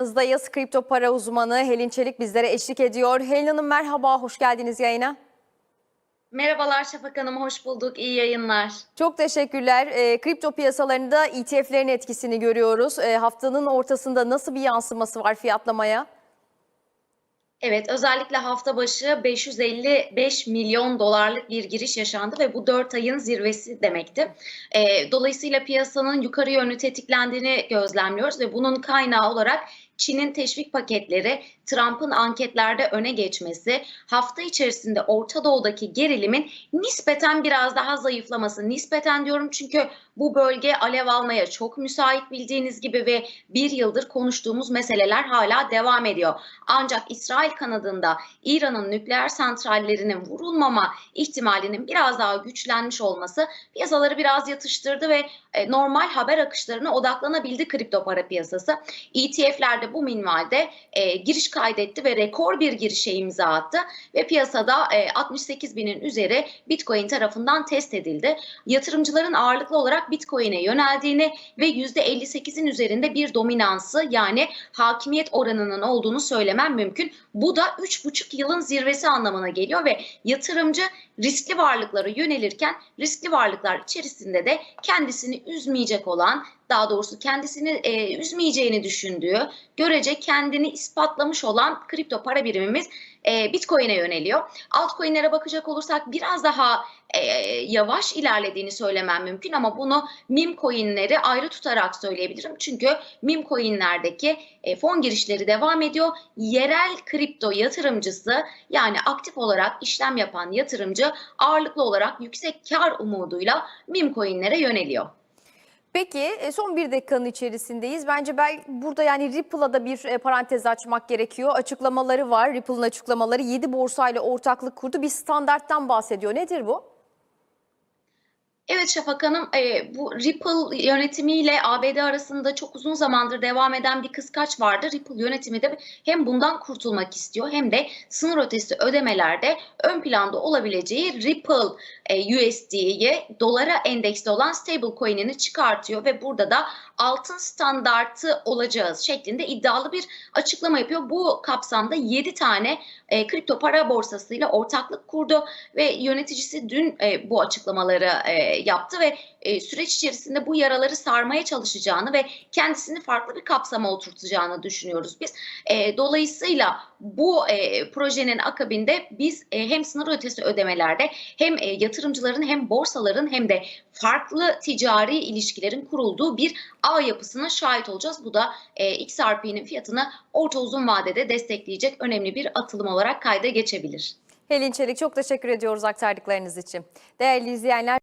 Zdayız kripto para uzmanı Helin Çelik bizlere eşlik ediyor. Helin Hanım merhaba, hoş geldiniz yayına. Merhabalar Şafak Hanım, hoş bulduk. İyi yayınlar. Çok teşekkürler. E, kripto piyasalarında ETF'lerin etkisini görüyoruz. E, haftanın ortasında nasıl bir yansıması var fiyatlamaya? Evet, özellikle hafta başı 555 milyon dolarlık bir giriş yaşandı ve bu 4 ayın zirvesi demekti. E, dolayısıyla piyasanın yukarı yönlü tetiklendiğini gözlemliyoruz ve bunun kaynağı olarak Çin'in teşvik paketleri, Trump'ın anketlerde öne geçmesi, hafta içerisinde Orta Doğu'daki gerilimin nispeten biraz daha zayıflaması. Nispeten diyorum çünkü bu bölge alev almaya çok müsait bildiğiniz gibi ve bir yıldır konuştuğumuz meseleler hala devam ediyor. Ancak İsrail kanadında İran'ın nükleer santrallerinin vurulmama ihtimalinin biraz daha güçlenmiş olması piyasaları biraz yatıştırdı ve e, normal haber akışlarına odaklanabildi kripto para piyasası. ETF'lerde bu minvalde e, giriş kaydetti ve rekor bir girişe imza attı ve piyasada e, 68 binin üzeri Bitcoin tarafından test edildi. Yatırımcıların ağırlıklı olarak Bitcoin'e yöneldiğini ve %58'in üzerinde bir dominansı yani hakimiyet oranının olduğunu söylemem mümkün. Bu da 3,5 yılın zirvesi anlamına geliyor ve yatırımcı riskli varlıklara yönelirken riskli varlıklar içerisinde de kendisini üzmeyecek olan daha doğrusu kendisini e, üzmeyeceğini düşündüğü, görece kendini ispatlamış olan kripto para birimimiz e, Bitcoin'e yöneliyor. Altcoin'lere bakacak olursak biraz daha e, yavaş ilerlediğini söylemem mümkün ama bunu meme coin'leri ayrı tutarak söyleyebilirim. Çünkü meme coin'lerdeki e, fon girişleri devam ediyor. Yerel kripto yatırımcısı yani aktif olarak işlem yapan yatırımcı ağırlıklı olarak yüksek kar umuduyla meme coin'lere yöneliyor. Peki e, son bir dakikanın içerisindeyiz. Bence ben burada yani Ripple'a da bir e, parantez açmak gerekiyor. Açıklamaları var. Ripple'ın açıklamaları 7 borsayla ortaklık kurdu. Bir standarttan bahsediyor. Nedir bu? Evet Şafak Hanım, e, bu Ripple yönetimiyle ABD arasında çok uzun zamandır devam eden bir kıskaç vardı. Ripple yönetimi de hem bundan kurtulmak istiyor hem de sınır ötesi ödemelerde ön planda olabileceği Ripple e, USD'ye dolara endeksli olan stable coin'ini çıkartıyor ve burada da altın standartı olacağız şeklinde iddialı bir açıklama yapıyor. Bu kapsamda 7 tane e, kripto para borsasıyla ortaklık kurdu ve yöneticisi dün e, bu açıklamaları e, yaptı ve e, süreç içerisinde bu yaraları sarmaya çalışacağını ve kendisini farklı bir kapsama oturtacağını düşünüyoruz biz. E, dolayısıyla bu e, projenin akabinde biz e, hem sınır ötesi ödemelerde hem e, yatırımcıların hem borsaların hem de farklı ticari ilişkilerin kurulduğu bir ağ yapısına şahit olacağız. Bu da e, XRP'nin fiyatını orta uzun vadede destekleyecek önemli bir atılım olarak kayda geçebilir. Helin Çelik çok teşekkür ediyoruz aktardıklarınız için. Değerli izleyenler